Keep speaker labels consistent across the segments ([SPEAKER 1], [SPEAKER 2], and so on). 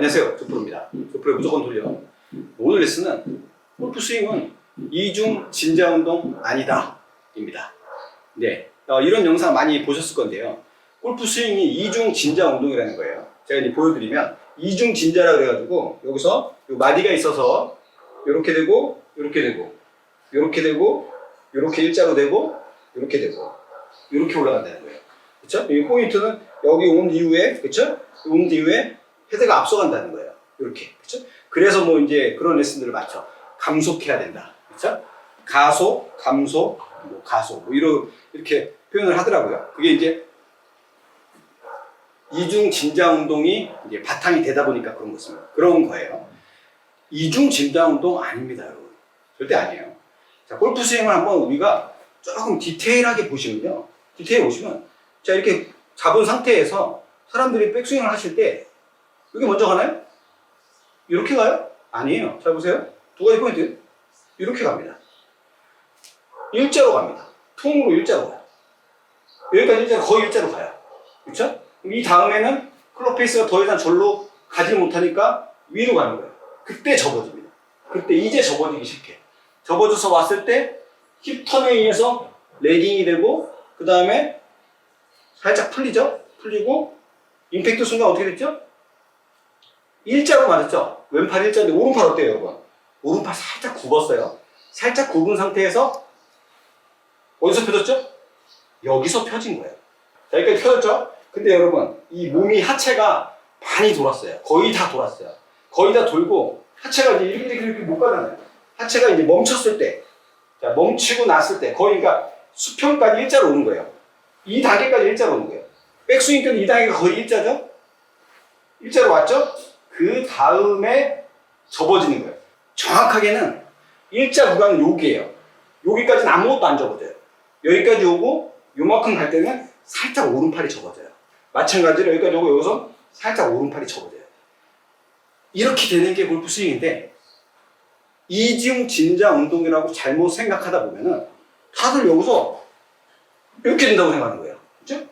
[SPEAKER 1] 안녕하세요. 조프로입니다. 조프로의 무조건 돌려. 오늘 레슨은 골프 스윙은 이중 진자 운동 아니다. 입니다. 네. 어, 이런 영상 많이 보셨을 건데요. 골프 스윙이 이중 진자 운동이라는 거예요. 제가 이제 보여드리면 이중 진자라 그래가지고 여기서 요 마디가 있어서 이렇게 되고 이렇게 되고 이렇게 되고 이렇게 일자로 되고 이렇게 되고 이렇게 올라간다는 거예요. 그렇죠? 이 포인트는 여기 온 이후에 그렇죠? 온 이후에 헤드가 앞서간다는 거예요. 이렇게 그렇죠? 그래서 뭐 이제 그런 레슨들을 맞춰 감속해야 된다. 그렇죠? 가속, 감속, 뭐 가속 뭐 이런 이렇게 표현을 하더라고요. 그게 이제 이중 진자 운동이 이제 바탕이 되다 보니까 그런 것입니다. 그런 거예요. 이중 진자 운동 아닙니다, 여러분. 절대 아니에요. 자, 골프 스윙을 한번 우리가 조금 디테일하게 보시면요. 디테일 보시면 자, 이렇게 잡은 상태에서 사람들이 백스윙을 하실 때 이게 먼저 가나요? 이렇게 가요? 아니에요. 잘 보세요. 두 가지 포인트. 이렇게 갑니다. 일자로 갑니다. 통으로 일자로 가요. 여기까지 일자로 거의 일자로 가요. 그렇죠? 이 다음에는 클럽 페이스가 더 이상 절로 가지 못하니까 위로 가는 거예요. 그때 접어집니다. 그때 이제 접어지기 시작해. 접어져서 왔을 때 힙턴에 의해서 레깅이 되고 그 다음에 살짝 풀리죠? 풀리고 임팩트 순간 어떻게 됐죠? 일자로 맞았죠? 왼팔 일자인데 오른팔 어때요 여러분? 오른팔 살짝 굽었어요. 살짝 굽은 상태에서 어디서 펴졌죠? 여기서 펴진 거예요. 자, 여기까지 펴졌죠? 근데 여러분 이 몸이 하체가 많이 돌았어요. 거의 다 돌았어요. 거의 다 돌고 하체가 이제 이렇게 이렇게, 이렇게 못 가잖아요. 하체가 이제 멈췄을 때, 자 멈추고 났을 때 거의 그러니까 수평까지 일자로 오는 거예요. 이 단계까지 일자로 오는 거예요. 백스윙까지 이 단계가 거의 일자죠? 일자로 왔죠? 그 다음에 접어지는 거예요. 정확하게는 일자 구간은 여기예요. 여기까지는 아무것도 안 접어져요. 여기까지 오고 요만큼 갈 때는 살짝 오른팔이 접어져요. 마찬가지로 여기까지 오고 여기서 살짝 오른팔이 접어져요. 이렇게 되는 게 골프 스윙인데 이중 진자 운동이라고 잘못 생각하다 보면은 다들 여기서 이렇게 된다고 생각하는 거예요. 그죠?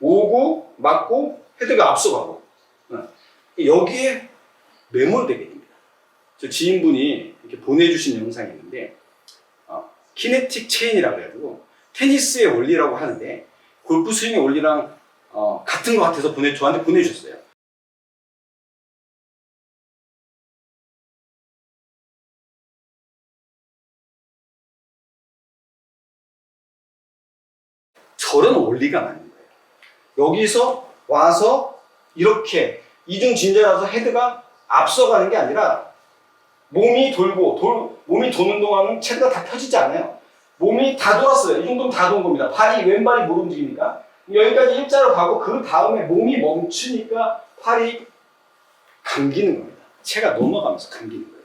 [SPEAKER 1] 오고 맞고 헤드가 앞서가고 어. 여기에 매몰되게 됩니다. 저 지인분이 이렇게 보내주신 영상이 있는데 어, 키네틱 체인이라고 해가지고 테니스의 원리라고 하는데 골프 스윙의 원리랑 어, 같은 것 같아서 보내 저한테 보내주셨어요. 저런 원리가 맞는 거예요. 여기서 와서 이렇게 이중 진자라서 헤드가 앞서가는 게 아니라 몸이 돌고 돌 몸이 도는 동안은 체드가 다 펴지지 않아요. 몸이 다 돌았어요. 이 정도면 다 돈 겁니다. 팔이 왼발이 못 움직이니까 여기까지 일자로 가고 그 다음에 몸이 멈추니까 팔이 감기는 겁니다. 체가 넘어가면서 감기는 거예요.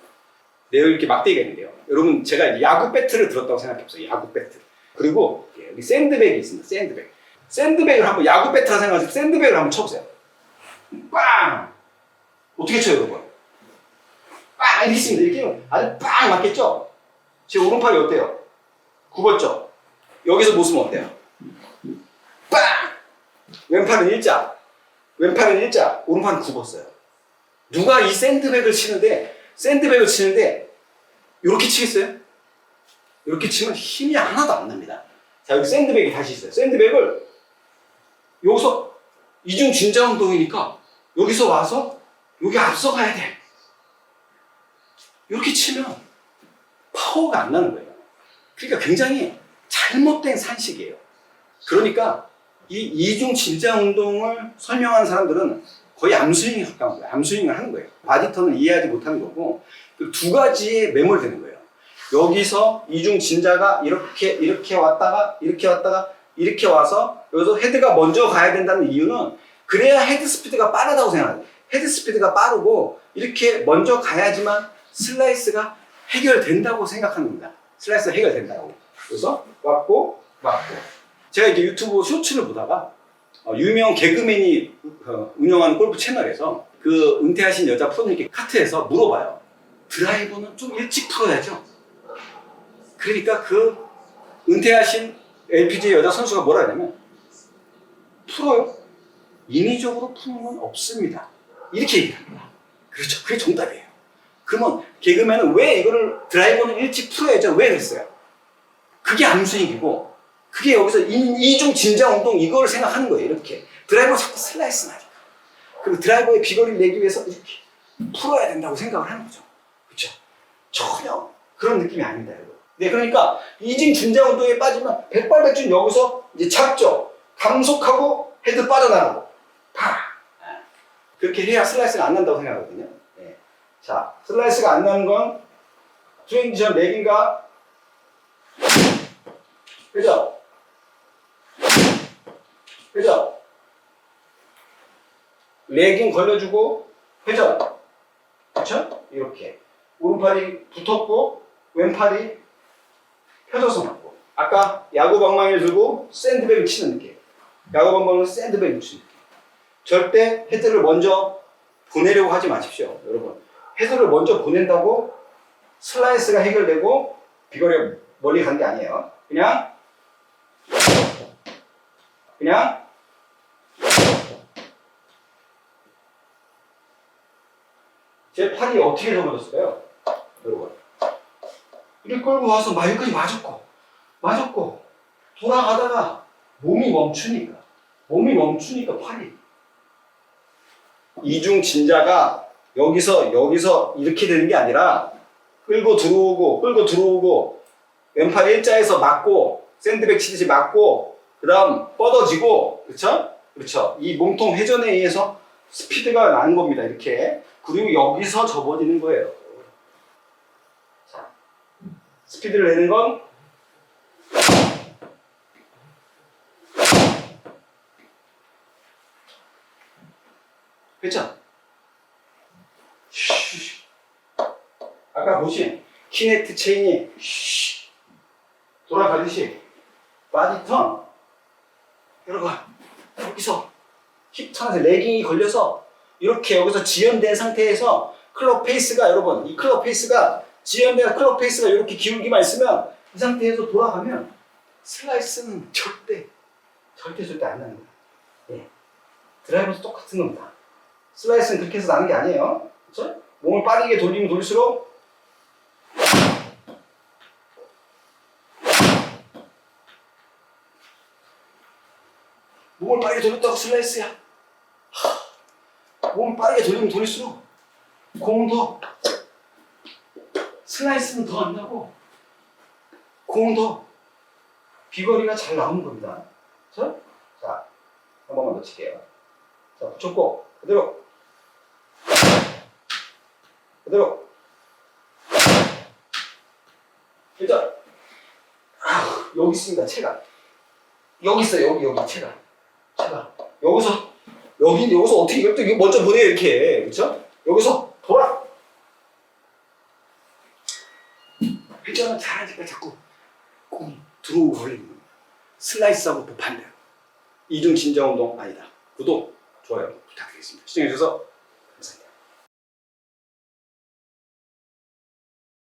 [SPEAKER 1] 네, 이렇게 막대기가 있는데요. 여러분 제가 야구 배트를 들었다고 생각해 보세요. 야구 배트. 그리고 여기 샌드백이 있습니다. 샌드백. 샌드백을 한번 야구 배트라 생각하시고 샌드백을 한번 쳐보세요. 빵! 어떻게 쳐요, 여러분? 빵! 이렇게 습니다 이렇게 아주 빵! 맞겠죠? 제 오른팔이 어때요? 굽었죠? 여기서 모습은 어때요? 빵! 왼팔은 일자. 왼팔은 일자. 오른팔은 굽었어요. 누가 이 샌드백을 치는데, 샌드백을 치는데, 이렇게 치겠어요? 이렇게 치면 힘이 하나도 안 납니다. 자, 여기 샌드백이 다시 있어요. 샌드백을 여기서 이중 진자 운동이니까 여기서 와서 여기 앞서가야 돼. 이렇게 치면 파워가 안 나는 거예요. 그러니까 굉장히 잘못된 산식이에요. 그러니까 이 이중 진자 운동을 설명하는 사람들은 거의 암스윙에 가까운 거예요. 암스윙을 하는 거예요. 바디턴을 이해하지 못하는 거고 그두 가지에 매몰되는 거예요. 여기서 이중 진자가 이렇게 이렇게 왔다가 이렇게 왔다가 이렇게 와서 여기서 헤드가 먼저 가야 된다는 이유는 그래야 헤드 스피드가 빠르다고 생각해요. 헤드 스피드가 빠르고 이렇게 먼저 가야지만 슬라이스가 해결된다고 생각하는 겁니다. 슬라이스가 해결된다고. 그래서 왔고 왔고. 제가 이제 유튜브 쇼츠를 보다가 어, 유명 개그맨이 어, 운영하는 골프 채널에서 그 은퇴하신 여자 프로님께 카트에서 물어봐요. 드라이버는 좀 일찍 풀어야죠. 그러니까 그 은퇴하신 LPGA 여자 선수가 뭐라 하냐면 풀어요. 인위적으로 푸는 건 없습니다. 이렇게 얘기합니다. 그렇죠. 그게 정답이에요. 그러면 개그맨은 왜 이거를 드라이버는 일찍 풀어야죠? 왜 그랬어요? 그게 암스윙이고 그게 여기서 이- 이중 진자 운동 이걸 생각하는 거예요. 이렇게 드라이버 자꾸 슬라이스 나니까 그리고 드라이버의 비거리를 내기 위해서 이렇게 풀어야 된다고 생각을 하는 거죠. 그렇죠? 전혀 그런 느낌이 아닙니다. 네, 그러니까 이중 진자 운동에 빠지면 백발백중 여기서 이제 잡죠. 감속하고 헤드 빠져나가고 파. 그렇게 해야 슬라이스가 안 난다고 생각하거든요. 네. 자, 슬라이스가 안 나는 건 스윙 지점 렉인가? 그죠? 그죠? 레깅 걸려주고 회전. 그쵸? 이렇게. 오른팔이 붙었고, 왼팔이 펴져서 맞고. 아까 야구 방망이를 들고 샌드백을 치는 느낌. 야구 방망이를 샌드백을 치는 느낌. 절대 헤드를 먼저 보내려고 하지 마십시오. 여러분. 헤드를 먼저 보낸다고 슬라이스가 해결되고 비거리가 멀리 간 게 아니에요. 그냥 그냥 제 팔이 어떻게 접어졌을까요? 여러분. 이렇게 끌고 와서 막 여기까지 맞았고 맞았고 돌아가다가 몸이 멈추니까 몸이 멈추니까 팔이 이중 진자가 여기서 여기서 이렇게 되는 게 아니라 끌고 들어오고 끌고 들어오고 왼팔 일자에서 맞고 샌드백 치듯이 맞고 그다음 뻗어지고 그렇죠? 그렇죠. 이 몸통 회전에 의해서 스피드가 나는 겁니다. 이렇게 그리고 여기서 접어지는 거예요. 자, 스피드를 내는 건 쉬. 아까 보신 키네트 체인이 쉬. 돌아가듯이 바디 턴 여러분 여기서 힙 턴에서 레깅이 걸려서 이렇게 여기서 지연된 상태에서 클럽 페이스가 여러분 이 클럽 페이스가 지연된 클럽 페이스가 이렇게 기울기만 있으면 이 상태에서 돌아가면 슬라이스는 절대 절대 절대 안 나는 거예요. 예. 드라이버도 똑같은 겁니다. 슬라이스는 그렇게 해서 나는 게 아니에요. 그렇죠? 몸을 빠르게 돌리면 돌릴수록 몸을 빠르게 돌렸다고 슬라이스야. 하, 몸을 빠르게 돌리면 돌릴수록 더 슬라이스는 더 안 나고 더 비거리가 잘 나오는 겁니다. 그렇죠? 자, 한 번만 더 칠게요. 자, 붙였고 그대로 그대로. 일단 아, 여기 있습니다 체가. 여기 있어요 여기 여기 체가. 체가. 여기서 여기 여기서 어떻게 이거 먼저 보내 이렇게. 그렇죠 여기서 돌아. 회전을 잘하니까 자꾸 공이 들어오고 걸리는 슬라이스하고 또 반대로. 이중 진정 운동 아니다. 구독 좋아요 부탁드리겠습니다. 시청해주셔서